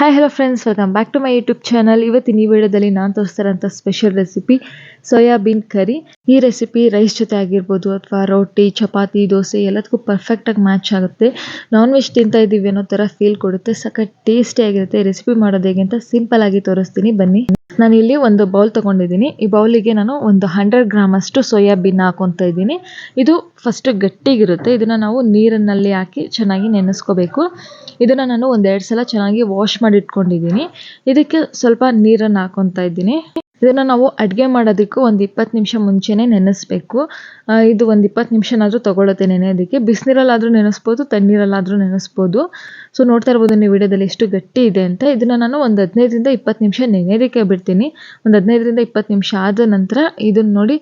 Hi hello friends welcome back to my YouTube channel ಇವತ್ತಿನ ಈ ವಿಡಿಯೋದಲ್ಲಿ ನಾನು ತೋರಿಸ್ತಾರಂಥ ಸ್ಪೆಷಲ್ ರೆಸಿಪಿ ಸೋಯಾಬೀನ್ ಕರಿ ಈ ರೆಸಿಪಿ ರೈಸ್ ಜೊತೆ ಆಗಿರ್ಬೋದು ಅಥವಾ ರೊಟ್ಟಿ, ಚಪಾತಿ, ದೋಸೆ ಎಲ್ಲದಕ್ಕೂ ಪರ್ಫೆಕ್ಟಾಗಿ ಮ್ಯಾಚ್ ಆಗುತ್ತೆ. ನಾನ್ ವೆಜ್ ತಿಂತಾ ಇದ್ದೀವಿ ಅನ್ನೋ ಥರ ಫೀಲ್ ಕೊಡುತ್ತೆ. ಸಖತ್ ಟೇಸ್ಟಿ ಆಗಿರುತ್ತೆ. ರೆಸಿಪಿ ಮಾಡೋದು ಹೇಗೆ ಅಂತ ಸಿಂಪಲ್ ಆಗಿ ತೋರಿಸ್ತೀನಿ. ಬನ್ನಿ. ನಾನು ಇಲ್ಲಿ ಒಂದು ಬೌಲ್ ತಗೊಂಡಿದ್ದೀನಿ. ಈ ಬೌಲಿಗೆ ನಾನು ಒಂದು ಹಂಡ್ರೆಡ್ ಗ್ರಾಮ್ ಅಷ್ಟು ಸೋಯಾಬೀನ್ ಹಾಕೊತಾ ಇದ್ದೀನಿ. ಇದು ಫಸ್ಟ್ ಗಟ್ಟಿಗಿರುತ್ತೆ. ಇದನ್ನ ನಾವು ನೀರಿನಲ್ಲಿ ಹಾಕಿ ಚೆನ್ನಾಗಿ ನೆನೆಸ್ಕೋಬೇಕು. ಇದನ್ನ ನಾನು ಒಂದೆರಡು ಸಲ ಚೆನ್ನಾಗಿ ವಾಶ್ ಮಾಡಿ ಇಟ್ಕೊಂಡಿದ್ದೀನಿ. ಇದಕ್ಕೆ ಸ್ವಲ್ಪ ನೀರನ್ನು ಹಾಕೊತಾ ಇದ್ದೀನಿ. ಇದನ್ನ ನಾವು ಅಡುಗೆ ಮಾಡೋದಕ್ಕೂ ಒಂದು ಇಪ್ಪತ್ತು ನಿಮಿಷ ಮುಂಚೆನೇ ನೆನೆಸ್ಬೇಕು. ಇದು ಒಂದು ಇಪ್ಪತ್ತು ನಿಮಿಷನಾದರೂ ತೊಗೊಳುತ್ತೆ ನೆನೆಯೋದಕ್ಕೆ. ಬಿಸಿನೀರಲ್ಲಾದರೂ ನೆನೆಸ್ಬೋದು, ತಣ್ಣೀರಲ್ಲಾದರೂ ನೆನೆಸ್ಬೋದು. ಸೊ ನೋಡ್ತಾ ಇರ್ಬೋದು ನೀವು ವಿಡಿಯೋದಲ್ಲಿ ಎಷ್ಟು ಗಟ್ಟಿ ಇದೆ ಅಂತ. ಇದನ್ನ ನಾನು ಒಂದು ಹದಿನೈದರಿಂದ ಇಪ್ಪತ್ತು ನಿಮಿಷ ನೆನೆಯೋದಕ್ಕೆ ಬಿಡ್ತೀನಿ. ಒಂದು ಹದಿನೈದರಿಂದ ಇಪ್ಪತ್ತು ನಿಮಿಷ ಆದ ನಂತರ ಇದನ್ನ ನೋಡಿ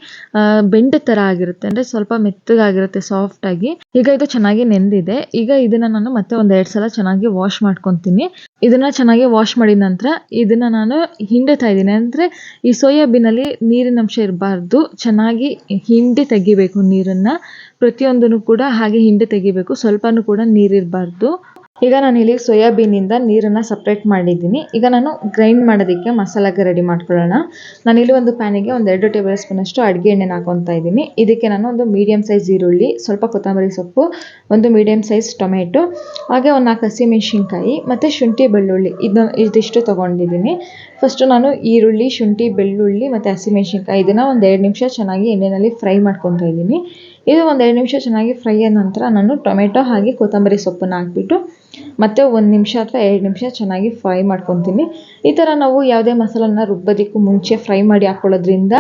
ಬೆಂಡ ಥರ ಆಗಿರುತ್ತೆ. ಅಂದರೆ ಸ್ವಲ್ಪ ಮೆತ್ತಗಾಗಿರುತ್ತೆ ಸಾಫ್ಟಾಗಿ ಈಗ ಇದು ಚೆನ್ನಾಗಿ ನೆಂದಿದೆ. ಈಗ ಇದನ್ನ ನಾನು ಮತ್ತೆ ಒಂದು ಎರಡು ಸಲ ಚೆನ್ನಾಗಿ ವಾಶ್ ಮಾಡ್ಕೊತೀನಿ. ಇದನ್ನ ಚೆನ್ನಾಗಿ ವಾಶ್ ಮಾಡಿದ ನಂತರ ಇದನ್ನ ನಾನು ಹಿಂಡುತ್ತಾ ಇದ್ದೀನಿ. ಅಂದರೆ ಈ ಸೋಯಾಬೀನಲ್ಲಿ ನೀರಿನ ಅಂಶ ಇರಬಾರ್ದು. ಚೆನ್ನಾಗಿ ಹಿಂಡಿ ತೆಗಿಬೇಕು ನೀರನ್ನ. ಪ್ರತಿಯೊಂದನ್ನು ಕೂಡ ಹಾಗೆ ಹಿಂಡಿ ತೆಗಿಬೇಕು. ಸ್ವಲ್ಪನೂ ಕೂಡ ನೀರಿರಬಾರ್ದು. ಈಗ ನಾನು ಇಲ್ಲಿ ಸೋಯಾಬೀನಿಂದ ನೀರನ್ನು ಸಪ್ರೇಟ್ ಮಾಡಿದ್ದೀನಿ. ಈಗ ನಾನು ಗ್ರೈಂಡ್ ಮಾಡೋದಕ್ಕೆ ಮಸಾಲಾಗೆ ರೆಡಿ ಮಾಡ್ಕೊಳ್ಳೋಣ. ನಾನಿಲ್ಲಿ ಒಂದು ಪ್ಯಾನಿಗೆ ಒಂದು ಎರಡು ಟೇಬಲ್ ಸ್ಪೂನಷ್ಟು ಅಡುಗೆ ಎಣ್ಣೆನ ಹಾಕೊತಾ ಇದ್ದೀನಿ. ಇದಕ್ಕೆ ನಾನು ಒಂದು ಮೀಡಿಯಂ ಸೈಜ್ ಈರುಳ್ಳಿ, ಸ್ವಲ್ಪ ಕೊತ್ತಂಬರಿ ಸೊಪ್ಪು, ಒಂದು ಮೀಡಿಯಮ್ ಸೈಜ್ ಟೊಮೆಟೊ, ಹಾಗೆ ಒಂದು ನಾಲ್ಕು ಹಸಿಮೆಣಸಿನ್ಕಾಯಿ ಮತ್ತು ಶುಂಠಿ ಬೆಳ್ಳುಳ್ಳಿ ಇದನ್ನ ಇದಿಷ್ಟು ತೊಗೊಂಡಿದ್ದೀನಿ. ಫಸ್ಟು ನಾನು ಈರುಳ್ಳಿ, ಶುಂಠಿ, ಬೆಳ್ಳುಳ್ಳಿ ಮತ್ತು ಹಸಿಮೆಣಸಿನ್ಕಾಯಿ ಇದನ್ನು ಒಂದು ಎರಡು ನಿಮಿಷ ಚೆನ್ನಾಗಿ ಎಣ್ಣೆಯಲ್ಲಿ ಫ್ರೈ ಮಾಡ್ಕೊತಾ ಇದ್ದೀನಿ. ಇದು ಒಂದು ಎರಡು ನಿಮಿಷ ಚೆನ್ನಾಗಿ ಫ್ರೈ ಆದ ನಂತರ ನಾನು ಟೊಮೆಟೊ ಹಾಗೆ ಕೊತ್ತಂಬರಿ ಸೊಪ್ಪನ್ನು ಹಾಕ್ಬಿಟ್ಟು ಮತ್ತೆ ಒಂದು ನಿಮಿಷ ಅಥವಾ ಎರಡು ನಿಮಿಷ ಚೆನ್ನಾಗಿ ಫ್ರೈ ಮಾಡ್ಕೊತೀನಿ. ಈ ಥರ ನಾವು ಯಾವುದೇ ಮಸಾಲನ್ನ ರುಬ್ಬೋದಕ್ಕೂ ಮುಂಚೆ ಫ್ರೈ ಮಾಡಿ ಹಾಕ್ಕೊಳ್ಳೋದ್ರಿಂದ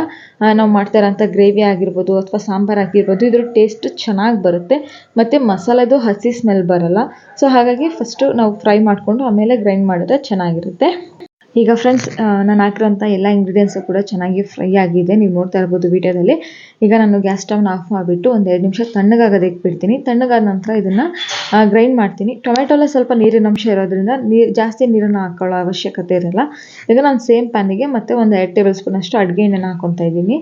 ನಾವು ಮಾಡ್ತಾ ಇರೋಂಥ ಗ್ರೇವಿ ಆಗಿರ್ಬೋದು ಅಥವಾ ಸಾಂಬಾರು ಆಗಿರ್ಬೋದು, ಇದ್ರ ಟೇಸ್ಟ್ ಚೆನ್ನಾಗಿ ಬರುತ್ತೆ. ಮತ್ತು ಮಸಾಲೆದು ಹಸಿ ಸ್ಮೆಲ್ ಬರಲ್ಲ. ಸೊ ಹಾಗಾಗಿ ಫಸ್ಟು ನಾವು ಫ್ರೈ ಮಾಡಿಕೊಂಡು ಆಮೇಲೆ ಗ್ರೈಂಡ್ ಮಾಡಿದ್ರೆ ಚೆನ್ನಾಗಿರುತ್ತೆ. ಈಗ ಫ್ರೆಂಡ್ಸ್ ನಾನು ಹಾಕಿರೋಂಥ ಎಲ್ಲ ಇಂಗ್ರೀಡಿಯೆಂಟ್ಸು ಕೂಡ ಚೆನ್ನಾಗಿ ಫ್ರೈ ಆಗಿದೆ. ನೀವು ನೋಡ್ತಾ ಇರ್ಬೋದು ವಿಡಿಯೋದಲ್ಲಿ. ಈಗ ನಾನು ಗ್ಯಾಸ್ ಸ್ಟವ್ನ ಆಫ್ ಮಾಡಿಬಿಟ್ಟು ಒಂದು ಎರಡು ನಿಮಿಷ ತಣ್ಣಗಾಗೋದಕ್ಕೆ ಬಿಡ್ತೀನಿ ತಣ್ಣಗಾದ ನಂತರ ಇದನ್ನು ಗ್ರೈಂಡ್ ಮಾಡ್ತೀನಿ. ಟೊಮೆಟೊಲ್ಲ ಸ್ವಲ್ಪ ನೀರಿನ ಅಂಶ ಇರೋದ್ರಿಂದ ನೀರು ಜಾಸ್ತಿ ನೀರನ್ನು ಹಾಕೊಳ್ಳೋ ಅವಶ್ಯಕತೆ ಇರಲ್ಲ. ಈಗ ನಾನು ಸೇಮ್ ಪ್ಯಾನಿಗೆ ಮತ್ತೆ ಒಂದು ಎರಡು ಟೇಬಲ್ ಸ್ಪೂನಷ್ಟು ಅಡುಗೆ ಎಣ್ಣೆನ ಹಾಕೊತಾ ಇದ್ದೀನಿ.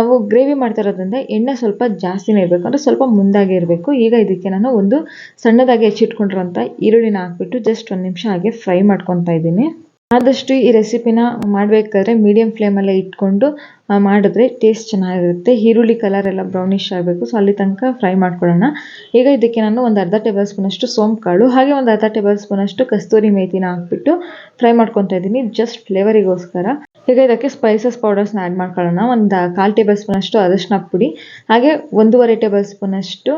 ನಾವು ಗ್ರೇವಿ ಮಾಡ್ತಾ ಇರೋದ್ರಿಂದ ಎಣ್ಣೆ ಸ್ವಲ್ಪ ಜಾಸ್ತಿನೇ ಇರಬೇಕು. ಅಂದರೆ ಸ್ವಲ್ಪ ಮುಂದಾಗೆ ಇರಬೇಕು. ಈಗ ಇದಕ್ಕೆ ನಾನು ಒಂದು ಸಣ್ಣದಾಗಿ ಹೆಚ್ಚಿಟ್ಕೊಂಡಿರೋಂಥ ಈರುಳ್ಳಿನ ಹಾಕ್ಬಿಟ್ಟು ಜಸ್ಟ್ ಒಂದು ನಿಮಿಷ ಹಾಗೆ ಫ್ರೈ ಮಾಡ್ಕೊತಾ ಇದ್ದೀನಿ. ಆದಷ್ಟು ಈ ರೆಸಿಪಿನ ಮಾಡಬೇಕಾದ್ರೆ ಮೀಡಿಯಂ ಫ್ಲೇಮಲ್ಲೇ ಇಟ್ಕೊಂಡು ಮಾಡಿದ್ರೆ ಟೇಸ್ಟ್ ಚೆನ್ನಾಗಿರುತ್ತೆ. ಈರುಳ್ಳಿ ಕಲರ್ ಎಲ್ಲ ಬ್ರೌನಿಶ್ ಆಗಬೇಕು. ಸೊ ಅಲ್ಲಿ ತನಕ ಫ್ರೈ ಮಾಡ್ಕೊಳ್ಳೋಣ. ಈಗ ಇದಕ್ಕೆ ನಾನು ಒಂದು ಅರ್ಧ ಟೇಬಲ್ ಸ್ಪೂನಷ್ಟು ಸೋಂಪು ಕಾಳು ಹಾಗೆ ಒಂದು ಅರ್ಧ ಟೇಬಲ್ ಸ್ಪೂನಷ್ಟು ಕಸ್ತೂರಿ ಮೇಥಿನ ಹಾಕ್ಬಿಟ್ಟು ಫ್ರೈ ಮಾಡ್ಕೊತಾ ಇದ್ದೀನಿ ಜಸ್ಟ್ ಫ್ಲೇವರಿಗೋಸ್ಕರ ಈಗ ಇದಕ್ಕೆ ಸ್ಪೈಸಸ್ ಪೌಡರ್ಸ್ನ ಆ್ಯಡ್ ಮಾಡ್ಕೊಳ್ಳೋಣ. ಒಂದು ಕಾಲು ಟೇಬಲ್ ಸ್ಪೂನಷ್ಟು ಅರಿಶಿನ ಪುಡಿ, ಹಾಗೆ ಒಂದೂವರೆ ಟೇಬಲ್ ಸ್ಪೂನಷ್ಟು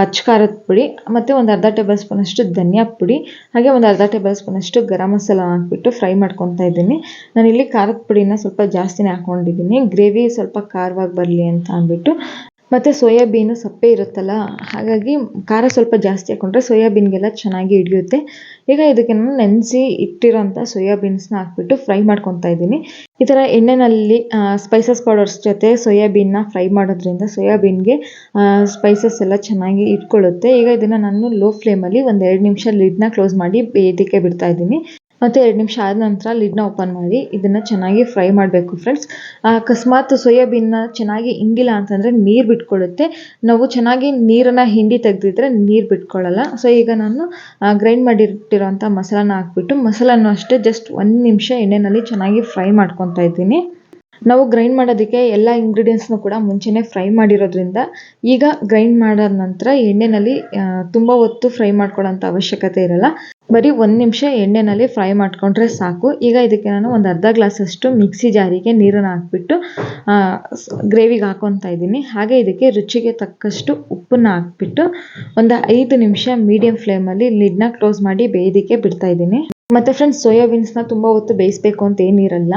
ಅಷ್ಟು ಖಾರದ ಪುಡಿ, ಮತ್ತು ಒಂದು ಅರ್ಧ ಟೇಬಲ್ ಸ್ಪೂನಷ್ಟು ಧನಿಯಾ ಪುಡಿ, ಹಾಗೆ ಒಂದು ಅರ್ಧ ಟೇಬಲ್ ಸ್ಪೂನಷ್ಟು ಗರಂ ಮಸಾಲ ಹಾಕ್ಬಿಟ್ಟು ಫ್ರೈ ಮಾಡ್ಕೊತಾ ಇದ್ದೀನಿ. ನಾನಿಲ್ಲಿ ಖಾರದ ಪುಡಿನ ಸ್ವಲ್ಪ ಜಾಸ್ತಿನೇ ಹಾಕ್ಕೊಂಡಿದ್ದೀನಿ. ಗ್ರೇವಿ ಸ್ವಲ್ಪ ಖಾರವಾಗಿ ಬರಲಿ ಅಂತ ಅಂದ್ಬಿಟ್ಟು ಮತ್ತು ಸೋಯಾಬೀನು ಸಪ್ಪೆ ಇರುತ್ತಲ್ಲ, ಹಾಗಾಗಿ ಖಾರ ಸ್ವಲ್ಪ ಜಾಸ್ತಿ ಹಾಕ್ಕೊಂಡ್ರೆ ಸೋಯಾಬೀನ್ಗೆಲ್ಲ ಚೆನ್ನಾಗಿ ಹಿಡಿಯುತ್ತೆ. ಈಗ ಇದಕ್ಕೆ ನಾನು ನೆನೆಸಿ ಇಟ್ಟಿರೋಂಥ ಸೋಯಾಬೀನ್ಸ್ನ ಹಾಕ್ಬಿಟ್ಟು ಫ್ರೈ ಮಾಡ್ಕೊತಾ ಇದ್ದೀನಿ. ಈ ಥರ ಎಣ್ಣೆನಲ್ಲಿ ಸ್ಪೈಸಸ್ ಪೌಡರ್ಸ್ ಜೊತೆ ಸೋಯಾಬೀನ್ನ ಫ್ರೈ ಮಾಡೋದ್ರಿಂದ ಸೋಯಾಬೀನ್ಗೆ ಸ್ಪೈಸಸ್ ಎಲ್ಲ ಚೆನ್ನಾಗಿ ಇಟ್ಕೊಳ್ಳುತ್ತೆ. ಈಗ ಇದನ್ನು ನಾನು ಲೋ ಫ್ಲೇಮಲ್ಲಿ ಒಂದು ಎರಡು ನಿಮಿಷ ಲಿಡ್ನ ಕ್ಲೋಸ್ ಮಾಡಿ ಬೇಯೋದಕ್ಕೆ ಬಿಡ್ತಾ ಇದ್ದೀನಿ. ಮತ್ತು ಎರಡು ನಿಮಿಷ ಆದ ನಂತರ ಲಿಡ್ನ ಓಪನ್ ಮಾಡಿ ಇದನ್ನು ಚೆನ್ನಾಗಿ ಫ್ರೈ ಮಾಡಬೇಕು ಫ್ರೆಂಡ್ಸ್ ಅಕಸ್ಮಾತ್ ಸೋಯಾಬೀನ್ನ ಚೆನ್ನಾಗಿ ಹಿಂಡಿಲ್ಲ ಅಂತಂದರೆ ನೀರು ಬಿಟ್ಕೊಳ್ಳುತ್ತೆ ನಾವು ಚೆನ್ನಾಗಿ ನೀರನ್ನು ಹಿಂಡಿ ತೆಗೆದಿದ್ರೆ ನೀರು ಬಿಟ್ಕೊಳ್ಳಲ್ಲ ಸೊ ಈಗ ನಾನು ಗ್ರೈಂಡ್ ಮಾಡಿಟ್ಟಿರೋಂಥ ಮಸಾಲಾನ ಹಾಕ್ಬಿಟ್ಟು ಮಸಾಲಾನು ಅಷ್ಟೇ ಜಸ್ಟ್ ಒಂದು ನಿಮಿಷ ಎಣ್ಣೆಯಲ್ಲಿ ಚೆನ್ನಾಗಿ ಫ್ರೈ ಮಾಡ್ಕೊತಾ ಇದ್ದೀನಿ. ನಾವು ಗ್ರೈಂಡ್ ಮಾಡೋದಕ್ಕೆ ಎಲ್ಲ ಇಂಗ್ರೀಡಿಯೆಂಟ್ಸ್ನು ಕೂಡ ಮುಂಚೆನೇ ಫ್ರೈ ಮಾಡಿರೋದ್ರಿಂದ ಈಗ ಗ್ರೈಂಡ್ ಮಾಡಿದ ನಂತರ ಎಣ್ಣೆಯಲ್ಲಿ ತುಂಬ ಹೊತ್ತು ಫ್ರೈ ಮಾಡ್ಕೊಳ್ಳೋಂಥ ಅವಶ್ಯಕತೆ ಇರಲ್ಲ. ಬರೀ ಒಂದು ನಿಮಿಷ ಎಣ್ಣೆಯಲ್ಲಿ ಫ್ರೈ ಮಾಡ್ಕೊಂಡ್ರೆ ಸಾಕು. ಈಗ ಇದಕ್ಕೆ ನಾನು ಒಂದು ಅರ್ಧ ಗ್ಲಾಸಷ್ಟು ಮಿಕ್ಸಿ ಜಾರಿಗೆ ನೀರನ್ನು ಹಾಕ್ಬಿಟ್ಟು ಗ್ರೇವಿಗೆ ಹಾಕೊತಾ ಇದ್ದೀನಿ. ಹಾಗೆ ಇದಕ್ಕೆ ರುಚಿಗೆ ತಕ್ಕಷ್ಟು ಉಪ್ಪನ್ನು ಹಾಕ್ಬಿಟ್ಟು ಒಂದು ಐದು ನಿಮಿಷ ಮೀಡಿಯಂ ಫ್ಲೇಮಲ್ಲಿ ಲಿಡ್ನ ಕ್ಲೋಸ್ ಮಾಡಿ ಬೇಯೋದಕ್ಕೆ ಬಿಡ್ತಾ ಇದ್ದೀನಿ. ಮತ್ತು ಫ್ರೆಂಡ್ಸ್ ಸೋಯಾಬೀನ್ಸ್ನ ತುಂಬ ಹೊತ್ತು ಬೇಯಿಸಬೇಕು ಅಂತ ಏನಿರಲ್ಲ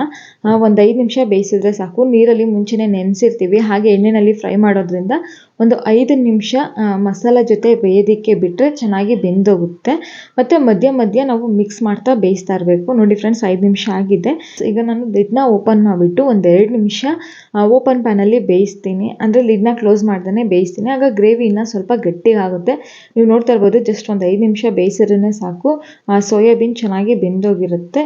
ಒಂದು ಐದು ನಿಮಿಷ ಬೇಯಿಸಿದ್ರೆ ಸಾಕು. ನೀರಲ್ಲಿ ಮುಂಚೆನೇ ನೆನೆಸಿರ್ತೀವಿ. ಹಾಗೆ ಎಣ್ಣೆಯಲ್ಲಿ ಫ್ರೈ ಮಾಡೋದ್ರಿಂದ ಒಂದು ಐದು ನಿಮಿಷ ಮಸಾಲ ಜೊತೆ ಬೇಯೋದಕ್ಕೆ ಬಿಟ್ಟರೆ ಚೆನ್ನಾಗಿ ಬೆಂದೋಗುತ್ತೆ. ಮತ್ತು ಮಧ್ಯ ಮಧ್ಯ ನಾವು ಮಿಕ್ಸ್ ಮಾಡ್ತಾ ಬೇಯಿಸ್ತಾ ಇರಬೇಕು. ನೋಡಿ ಫ್ರೆಂಡ್ಸ್ ಐದು ನಿಮಿಷ ಆಗಿದೆ. ಈಗ ನಾನು ಲಿಡ್ನ ಓಪನ್ ಮಾಡಿಬಿಟ್ಟು ಒಂದು ಎರಡು ನಿಮಿಷ ಓಪನ್ ಪ್ಯಾನಲ್ಲಿ ಬೇಯಿಸ್ತೀನಿ. ಅಂದರೆ ಲಿಡ್ನ ಕ್ಲೋಸ್ ಮಾಡ್ದೇ ಬೇಯಿಸ್ತೀನಿ. ಆಗ ಗ್ರೇವಿ ಇನ್ನೂ ಸ್ವಲ್ಪ ಗಟ್ಟಿಗಾಗುತ್ತೆ ನೀವು ನೋಡ್ತಾ ಇರ್ಬೋದು ಜಸ್ಟ್ ಒಂದು ಐದು ನಿಮಿಷ ಬೇಯಿಸಿದ್ರೆ ಸಾಕು. ಸೋಯಾಬೀನ್ ಚೆನ್ನಾಗಿ ಬೆಂದೋಗಿರುತ್ತೆ.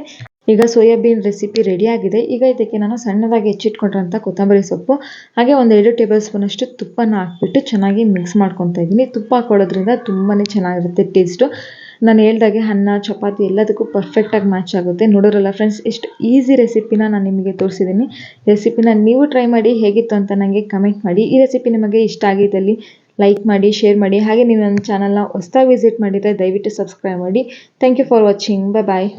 ಈಗ ಸೋಯಾಬೀನ್ ರೆಸಿಪಿ ರೆಡಿ ಆಗಿದೆ. ಈಗ ಇದಕ್ಕೆ ನಾನು ಸಣ್ಣದಾಗಿ ಹೆಚ್ಚಿಟ್ಕೊಂಡಿರೋಂಥ ಕೊತ್ತಂಬರಿ ಸೊಪ್ಪು, ಹಾಗೆ ಒಂದು ಎರಡು ಟೇಬಲ್ ಸ್ಪೂನಷ್ಟು ತುಪ್ಪನ ಹಾಕ್ಬಿಟ್ಟು ಚೆನ್ನಾಗಿ ಮಿಕ್ಸ್ ಮಾಡ್ಕೊತಾ ಇದ್ದೀನಿ. ತುಪ್ಪ ಹಾಕೊಳ್ಳೋದ್ರಿಂದ ತುಂಬಾ ಚೆನ್ನಾಗಿರುತ್ತೆ ಟೇಸ್ಟು ನಾನು ಹೇಳ್ದಾಗೆ ಅನ್ನ, ಚಪಾತಿ ಎಲ್ಲದಕ್ಕೂ ಪರ್ಫೆಕ್ಟಾಗಿ ಮ್ಯಾಚ್ ಆಗುತ್ತೆ. ನೋಡೋರಲ್ಲ ಫ್ರೆಂಡ್ಸ್ ಎಷ್ಟು ಈಸಿ ರೆಸಿಪಿನ ನಾನು ನಿಮಗೆ ತೋರಿಸಿದ್ದೀನಿ. ರೆಸಿಪಿನ ನೀವು ಟ್ರೈ ಮಾಡಿ ಹೇಗಿತ್ತು ಅಂತ ನನಗೆ ಕಮೆಂಟ್ ಮಾಡಿ. ಈ ರೆಸಿಪಿ ನಿಮಗೆ ಇಷ್ಟ ಆಗಿದ್ದಲ್ಲಿ ಲೈಕ್ ಮಾಡಿ ಶೇರ್ ಮಾಡಿ. ಹಾಗೆ ನೀವು ನನ್ನ ಚಾನಲ್ನ ಹೊಸ್ದಾಗಿ ವಿಸಿಟ್ ಮಾಡಿದರೆ ದಯವಿಟ್ಟು ಸಬ್ಸ್ಕ್ರೈಬ್ ಮಾಡಿ. Thank you for watching bye bye